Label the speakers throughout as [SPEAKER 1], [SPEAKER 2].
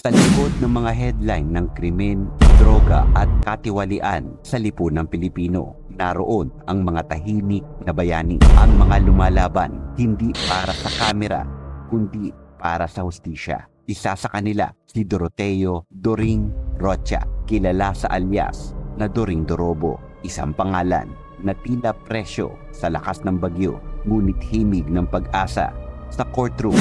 [SPEAKER 1] Sa likod ng mga headline ng krimen, droga at katiwalian sa lipunang Pilipino, naroon ang mga tahimik na bayani. Ang mga lumalaban, hindi para sa kamera, kundi para sa hustisya. Isa sa kanila, si Doroteo Doring Rocha, kilala sa alias na Doring Dorobo. Isang pangalan na tila presyo sa lakas ng bagyo, ngunit himig ng pag-asa sa courtroom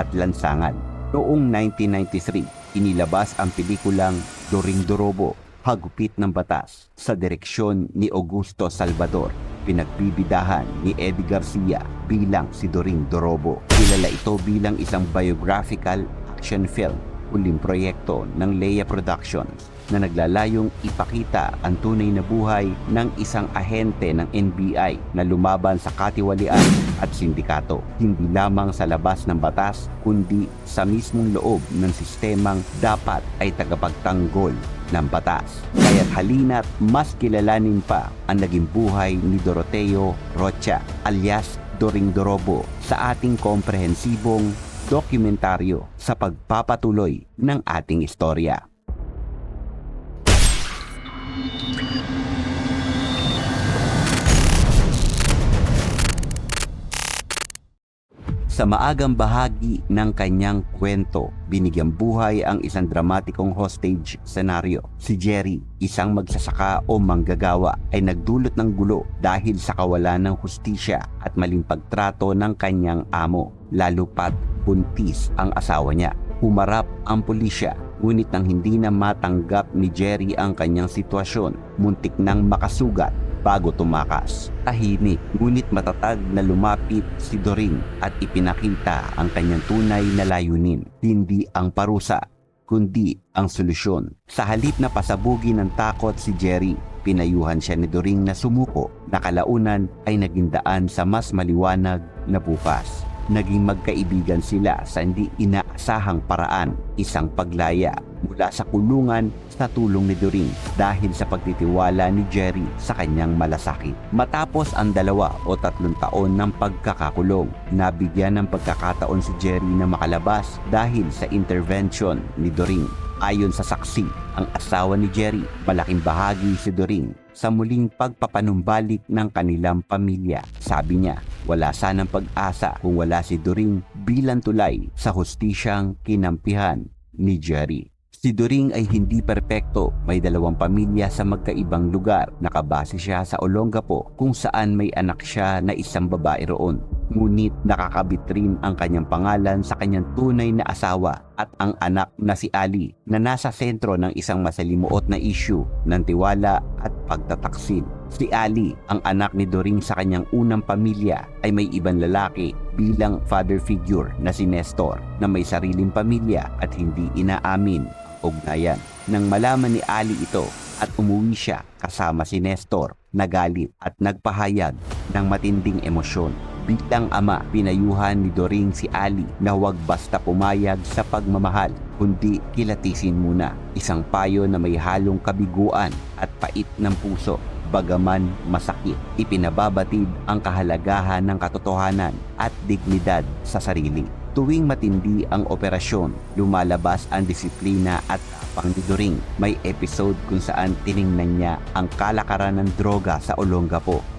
[SPEAKER 1] at lansangan. Noong 1993, inilabas ang pelikulang Doring Dorobo, Hagupit ng Batas sa direksyon ni Augusto Salvador. Pinagbibidahan ni Eddie Garcia bilang si Doring Dorobo. Kilala ito bilang isang biographical action film, huling proyekto ng Leia Productions na naglalayong ipakita ang tunay na buhay ng isang ahente ng NBI na lumaban sa katiwalian at sindikato, hindi lamang sa labas ng batas kundi sa mismong loob ng sistemang dapat ay tagapagtanggol ng batas. Kaya't halina't mas kilalanin pa ang naging buhay ni Doroteo Rocha alias Doring Dorobo sa ating komprehensibong dokumentaryo sa pagpapatuloy ng ating istorya. Sa maagang bahagi ng kanyang kwento, binigyang buhay ang isang dramatikong hostage senaryo. Si Jerry, isang magsasaka o manggagawa, ay nagdulot ng gulo dahil sa kawalan ng hustisya at maling pagtrato ng kanyang amo, lalo pat buntis ang asawa niya. Humarap ang pulisya, ngunit nang hindi na matanggap ni Jerry ang kanyang sitwasyon, muntik nang makasugat bago tumakas. Tahimik ngunit matatag na lumapit si Doring at ipinakita ang kanyang tunay na layunin. Hindi ang parusa, kundi ang solusyon. Sa halip na pasabugin ng takot si Jerry, pinayuhan siya ni Doring na sumuko na kalaunan ay naging daan sa mas maliwanag na bukas. Naging magkaibigan sila sa hindi inaasahang paraan, isang paglaya mula sa kulungan sa tulong ni Doring dahil sa pagtitiwala ni Jerry sa kanyang malasakit. Matapos ang dalawa o tatlong taon ng pagkakakulong, nabigyan ng pagkakataon si Jerry na makalabas dahil sa intervention ni Doring. Ayon sa saksi, ang asawa ni Jerry, malaking bahagi si Doring sa muling pagpapanumbalik ng kanilang pamilya. Sabi niya, wala sanang pag-asa kung wala si Doring bilang tulay sa hustisyang kinampihan ni Jerry. Si Doring ay hindi perpekto, may dalawang pamilya sa magkaibang lugar. Nakabase siya sa Olongapo kung saan may anak siya na isang babae roon. Ngunit nakakabit rin ang kanyang pangalan sa kanyang tunay na asawa at ang anak na si Ali na nasa sentro ng isang masalimuot na issue ng tiwala at pagtataksin. Si Ali, ang anak ni Doring sa kanyang unang pamilya, ay may ibang lalaki bilang father figure na si Nestor na may sariling pamilya at hindi inaamin ugnayan. Nang malaman ni Ali ito at umuwi siya kasama si Nestor, nagalit at nagpahayag ng matinding emosyon. Bilang ama, pinayuhan ni Doring si Ali na huwag basta pumayag sa pagmamahal, kundi kilatisin muna. Isang payo na may halong kabiguan at pait ng puso bagaman masakit. Ipinababatid ang kahalagahan ng katotohanan at dignidad sa sarili. Tuwing matindi ang operasyon, lumalabas ang disiplina at Doring. May episode kung saan tiningnan niya ang kalakaran ng droga sa Olongapo.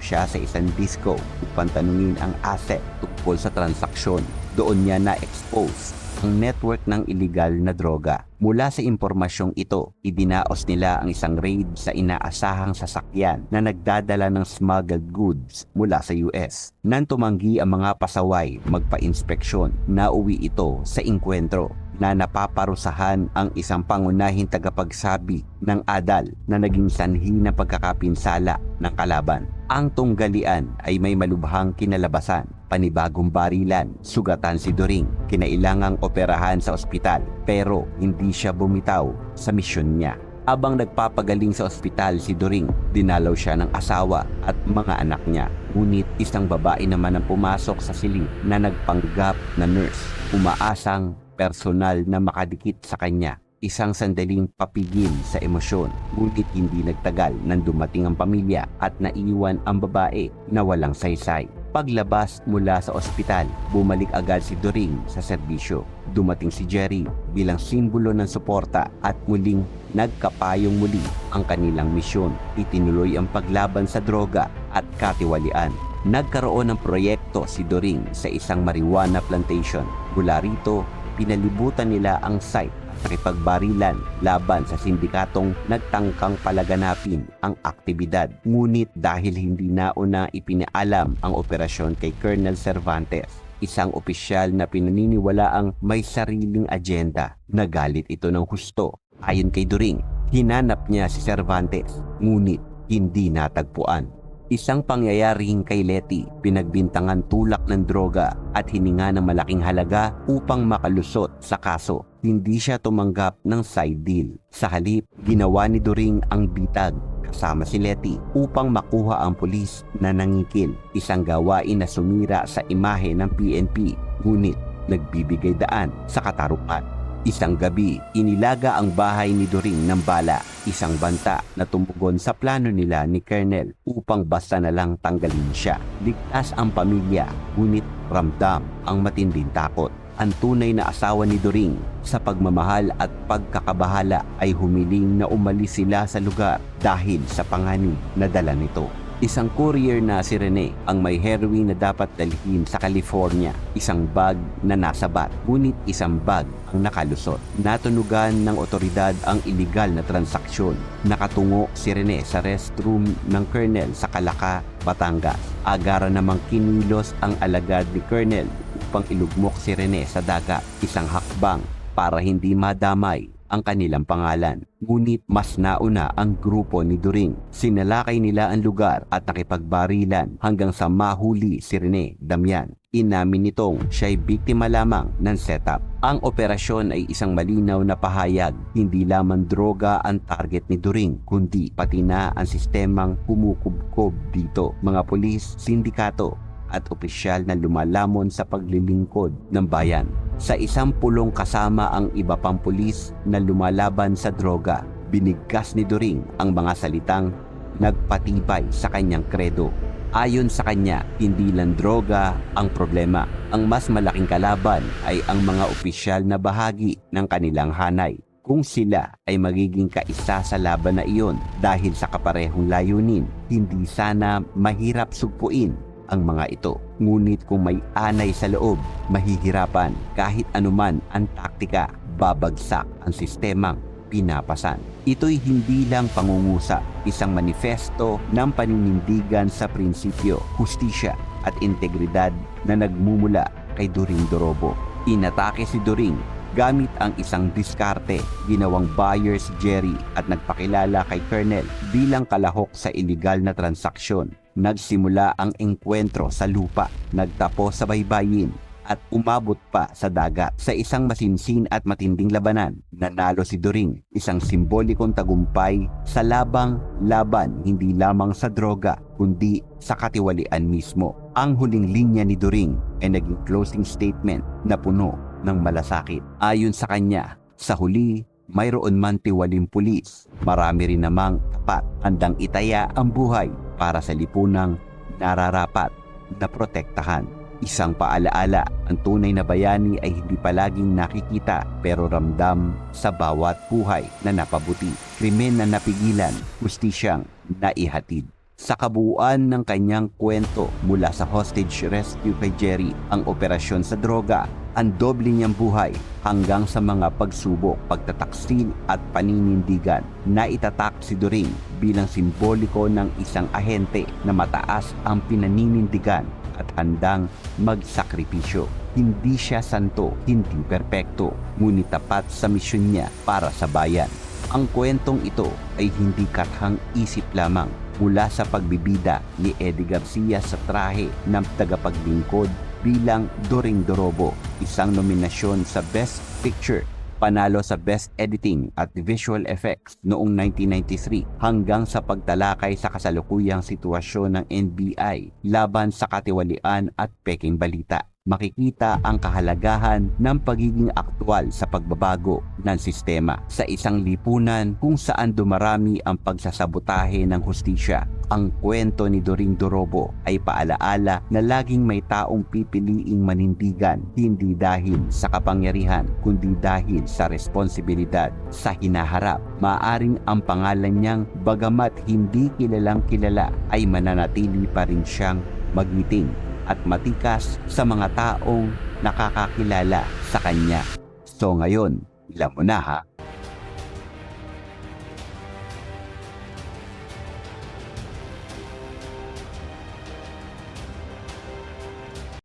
[SPEAKER 1] Siya sa isang disco upang tanungin ang asset tungkol sa transaksyon. Doon niya na-expose ang network ng illegal na droga. Mula sa impormasyong ito, idinaos nila ang isang raid sa inaasahang sasakyan na nagdadala ng smuggled goods mula sa US. Nang tumanggi ang mga pasaway magpa-inspeksyon, nauwi ito sa inkwentro na napaparusahan ang isang pangunahing tagapagsabi ng adal na naging sanhi ng pagkakapinsala ng kalaban. Ang tunggalian ay may malubhang kinalabasan, panibagong barilan, sugatan si Doring, kinailangang operahan sa ospital pero hindi siya bumitaw sa misyon niya. Abang nagpapagaling sa ospital si Doring, dinalaw siya ng asawa at mga anak niya. Ngunit isang babae naman ang pumasok sa silid na nagpanggap na nurse, umaasang personal na makadikit sa kanya. Isang sandaling papigil sa emosyon, ngunit hindi nagtagal nang dumating ang pamilya at naiwan ang babae na walang saysay. Paglabas mula sa ospital, bumalik agad si Doring sa serbisyo. Dumating si Jerry bilang simbolo ng suporta at muling nagkapayong muli ang kanilang misyon. Itinuloy ang paglaban sa droga at katiwalian. Nagkaroon ng proyekto si Doring sa isang marijuana plantation. Mula rito, pinalibutan nila ang site at nakipagbarilan laban sa sindikatong nagtangkang palaganapin ang aktibidad. Ngunit dahil hindi nauna ipinaalam ang operasyon kay Colonel Cervantes, isang opisyal na pinaniniwala ang may sariling agenda. Nagalit ito ng husto. Ayon kay During, hinanap niya si Cervantes, ngunit hindi natagpuan. Isang pangyayaring kay Leti, pinagbintangan tulak ng droga at hininga ng malaking halaga upang makalusot sa kaso. Hindi siya tumanggap ng side deal. Sa halip, ginawa ni During ang bitag kasama si Leti upang makuha ang pulis na nangikil. Isang gawain na sumira sa imahe ng PNP, ngunit nagbibigay daan sa katarungan. Isang gabi, inilaga ang bahay ni Doring ng bala, isang banta na tumugon sa plano nila ni Colonel upang basta na lang tanggalin siya. Ligtas ang pamilya, ngunit ramdam ang matinding takot. Ang tunay na asawa ni Doring sa pagmamahal at pagkakabahala ay humiling na umalis sila sa lugar dahil sa panganib na dala nito. Isang courier na si Rene ang may heroin na dapat dalhin sa California. Isang bag na nasa bat, ngunit isang bag ang nakalusot. Natunugan ng otoridad ang iligal na transaksyon. Nakatungo si Rene sa restroom ng Colonel sa Calaca, Batangas. Agara namang kinilos ang alagad ni Colonel upang ilugmok si Rene sa dagat. Isang hakbang para hindi madamay ang kanilang pangalan. Ngunit mas nauna ang grupo ni During. Sinalakay nila ang lugar at nakipagbarilan hanggang sa mahuli si Rene Damian. Inamin nitong siya ay biktima lamang ng setup. Ang operasyon ay isang malinaw na pahayag. Hindi lamang droga ang target ni During, kundi pati na ang sistemang kumukubkob dito. Mga pulis, sindikato, at opisyal na lumalamon sa paglilingkod ng bayan. Sa isang pulong kasama ang iba pang pulis na lumalaban sa droga, binigkas ni During ang mga salitang nagpatibay sa kanyang kredo. Ayon sa kanya, hindi lang droga ang problema. Ang mas malaking kalaban ay ang mga opisyal na bahagi ng kanilang hanay. Kung sila ay magiging kaisa sa laban na iyon dahil sa kaparehong layunin, hindi sana mahirap sugpuin ang mga ito. Ngunit kung may anay sa loob, mahihirapan kahit anuman ang taktika, babagsak ang sistemang pinapasan. Ito'y hindi lang pangungusa, isang manifesto ng paninindigan sa prinsipyo, hustisya at integridad na nagmumula kay During Dorobo. Inatake si During gamit ang isang diskarte, ginawang buyer si Jerry at nagpakilala kay Colonel bilang kalahok sa iligal na transaksyon. Nagsimula ang engkwentro sa lupa, nagtapos sa baybayin at umabot pa sa dagat. Sa isang masinsin at matinding labanan, nanalo si Doring, isang simbolikong tagumpay sa labang laban hindi lamang sa droga, kundi sa katiwalian mismo. Ang huling linya ni Doring ay naging closing statement na puno ng malasakit. Ayon sa kanya, sa huli, mayroon man tiwaling pulis, marami rin namang tapat, handang itaya ang buhay para sa lipunang nararapat na protektahan. Isang paalaala, ang tunay na bayani ay hindi palaging nakikita pero ramdam sa bawat buhay na napabuti. Krimen na napigilan, hustisyang naihatid. Sa kabuuan ng kanyang kwento mula sa hostage rescue kay Jerry, ang operasyon sa droga, ang doble niyang buhay hanggang sa mga pagsubok, pagtataksil at paninindigan na itatak si Doring bilang simboliko ng isang ahente na mataas ang pinaninindigan at handang magsakripisyo. Hindi siya santo, hindi perpekto, ngunit tapat sa misyon niya para sa bayan. Ang kwentong ito ay hindi kathang isip lamang mula sa pagbibida ni Eddie Garcia sa trahe ng tagapaglingkod bilang Doring Dorobo, isang nominasyon sa Best Picture panalo sa Best Editing at Visual Effects noong 1993 hanggang sa pagtalakay sa kasalukuyang sitwasyon ng NBI laban sa katiwalian at peking balita. Makikita ang kahalagahan ng pagiging aktwal sa pagbabago ng sistema sa isang lipunan kung saan dumarami ang pagsasabotahe ng hustisya. Ang kwento ni Doring Dorobo ay paalaala na laging may taong pipiliing manindigan hindi dahil sa kapangyarihan kundi dahil sa responsibilidad sa hinaharap. Maaring ang pangalan niyang bagamat hindi kilalang kilala ay mananatili pa rin siyang magiting at matikas sa mga taong nakakakilala sa kanya. So ngayon, ilan mo na ha?